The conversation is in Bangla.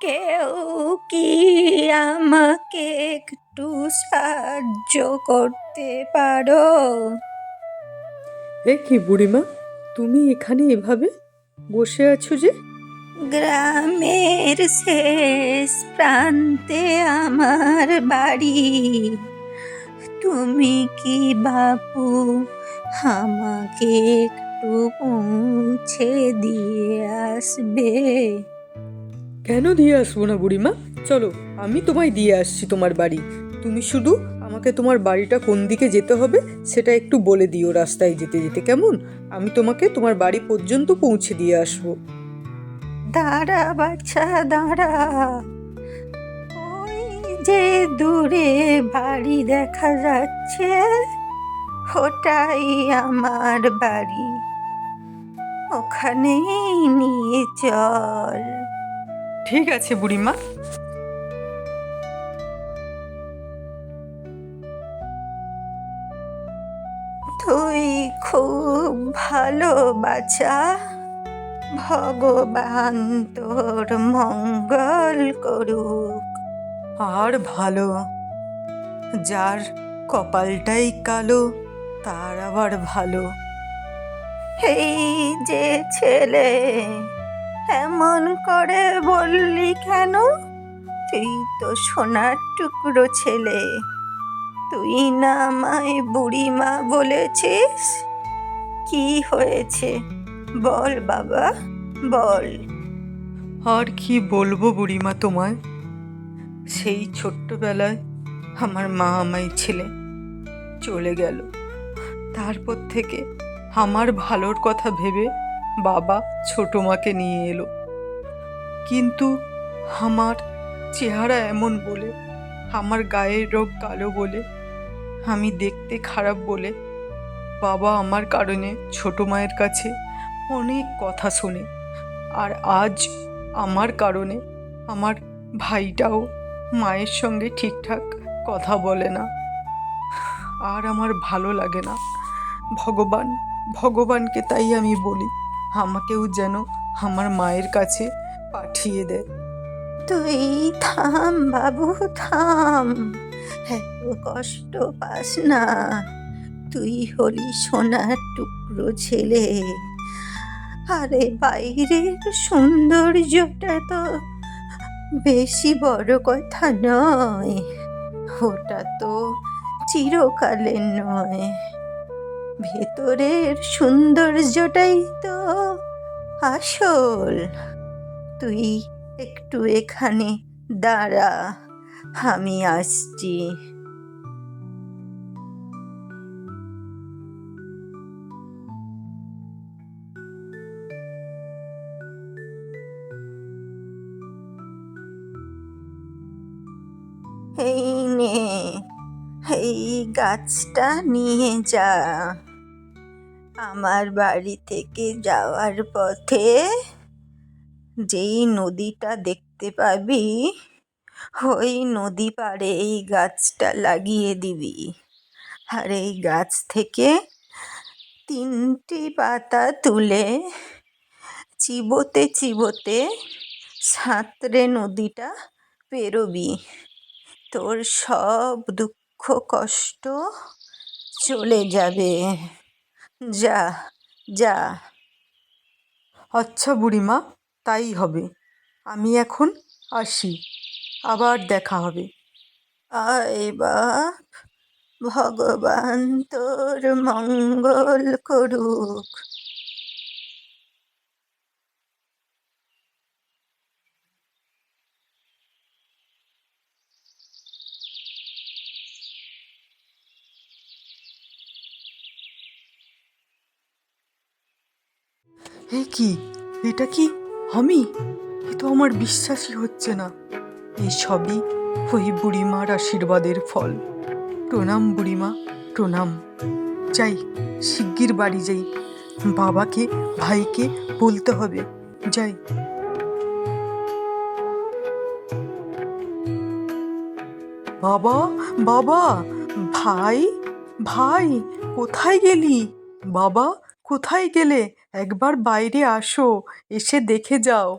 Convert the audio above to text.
কেউ কি আমাকে একটু সাহায্য করতে পারো? এ কি বুড়িমা তুমি এখানে এভাবে বসে আছো যে? গ্রামের শেষ প্রান্তে আমার বাড়ি। তুমি কি বাপু আমাকে একটু পৌঁছে দিয়ে আসবে? কেন দিয়ে আসব না বুড়িমা? চলো, আমি তোমায় দিয়ে আসছি তোমার বাড়ি। তুমি শুধু আমাকে তোমার বাড়িটা কোন দিকে যেতে হবে সেটা একটু বলে দিও রাস্তায় যেতে যেতে, কেমন? আমি তোমাকে তোমার বাড়ি পর্যন্ত পৌঁছে দিয়ে আসব। দাঁড়া বাচ্চা, দাঁড়া। ওই যে দূরে বাড়ি দেখা যাচ্ছে, ওটাই আমার বাড়ি। ওখানেই নিয়ে চল। ঠিক আছে বুড়িমা। তুই খুব ভালো বাচ্চা ভগবান তোর মঙ্গল করুক। আর ভালো। যার কপালটাই কালো তার আবার ভালো। এই যে ছেলে এমন করে বললি কেন? তুই তো সোনার টুকরো ছেলে। তুই না আমায় বুড়িমা বলেছিস? কি হয়েছে? বল বাবা, বল। আর কি বলব বুড়িমা তোমায়? সেই ছোট্টবেলায় আমার মা আমায় ছেলে, চলে গেল। তারপর থেকে আমার ভালোর কথা ভেবে বাবা ছোট মাকে নিয়ে এলো। কিন্তু আমার চেহারা এমন বলে, আমার গায়ের রোগ কালো বলে, আমি দেখতে খারাপ বলে, বাবা আমার কারণে ছোট মায়ের কাছে অনেক কথা শোনে আর আজ আমার কারণে আমার ভাইটাও মায়ের সঙ্গে ঠিকঠাক কথা বলে না। আর আমার ভালো লাগে না। ভগবান, ভগবানকে তাই আমি বলি। আমাকেও যেন আমার মায়ের কাছে পাঠিয়ে দেয়। তুই থাম বাবু, থাম। এত কষ্ট পাস না। তুই হলি সোনার টুকরো ছেলে। আরে বাইরের সৌন্দর্যটা তো বেশি বড় কথা নয়। ওটা তো চিরকালের নয়। ভেতরের সৌন্দর্যটাই তো আসল। তুই একটু এখানে দাঁড়া, আমি আসছি। এই নে, এই গাছটা নিয়ে যা। আমার বাড়ি থেকে যাওয়ার পথে যেই নদীটা দেখতে পাবি, ওই নদী পাড়ে এই গাছটা লাগিয়ে দিবি। আর এই গাছ থেকে তিনটি পাতা তুলে চিবোতে চিবোতে সাঁতরে নদীটা পেরোবি। তোর সব দুঃখ কষ্ট চলে যাবে। যা যা। আচ্ছা বুড়িমা, তাই হবে। আমি এখন আসি। আবার দেখা হবে। আয় বাপ, ভগবান তোর মঙ্গল করুক। এ কি? এটা কি? আমি? এ তো আমার বিশ্বাসই হচ্ছে না। এই সবই ওই বুড়িমার আশীর্বাদের ফল। প্রণাম বুড়িমা, প্রণাম। যাই, শিগগির বাড়ি যাই। বাবাকে, ভাইকে বলতে হবে। যাই। বাবা বাবা, ভাই ভাই, কোথায় গেলি? বাবা, কোথায় গেলে? একবার বাইরে আসো এসে দেখে যাও।